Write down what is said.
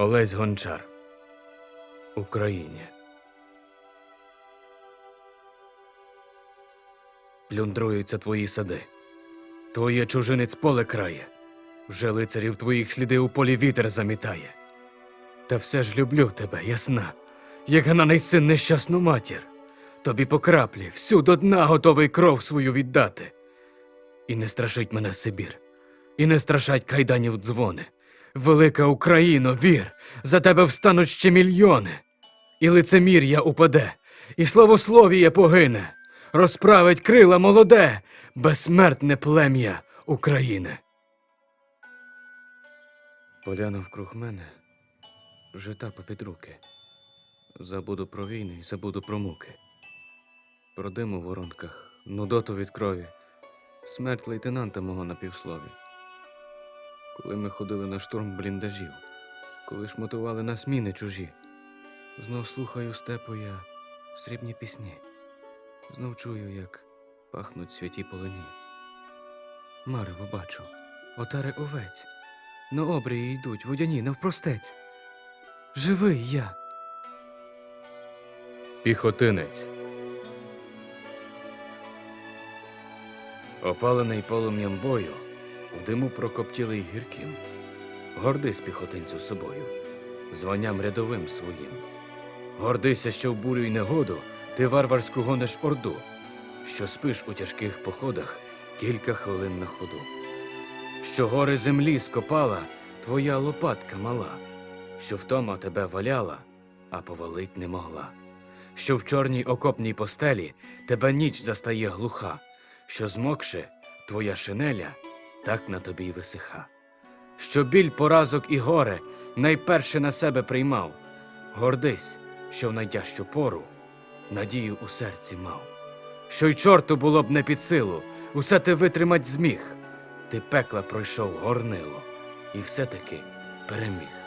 Олесь Гончар. Україні. Плюндруються твої сади. Твоє чужинець поле крає. Вже лицарів твоїх сліди у полі вітер замітає. Та все ж люблю тебе, ясна, як гнаний син нещасну матір. Тобі по краплі всю до дна готовий кров свою віддати. І не страшить мене Сибір, і не страшать кайданів дзвони. Велика Україно, вір, за тебе встануть ще мільйони. І лицемір'я упаде, і славословіє погине, розправить крила молоде, безсмертне плем'я України. Поляна вкруг мене, жита попід руки. Забуду про війни і забуду про муки. Про дим у воронках, нудоту від крові, смерть лейтенанта мого на півслові. Коли ми ходили на штурм бліндажів, коли шмотували нас міни чужі, знов слухаю степу я срібні пісні, знов чую, як пахнуть святі полині. Марево бачу, отари овець, на обрії йдуть водяні навпростець. Живий я. Піхотинець. Опалений полум'ям бою, в диму прокоптілий гірким. Гордись піхотинцю собою, званням рядовим своїм. Гордися, що в бурю й негоду ти варварську гониш орду, що спиш у тяжких походах кілька хвилин на ходу. Що гори землі скопала твоя лопатка мала, що втома тебе валяла, а повалить не могла. Що в чорній окопній постелі тебе ніч застає глуха, що змокше твоя шинеля так на тобі й висиха. Що біль поразок і горе найперше на себе приймав. Гордись, що в найтяжчу пору надію у серці мав. Що й чорту було б не під силу, усе ти витримать зміг. Ти пекла пройшов горнило, і все-таки переміг.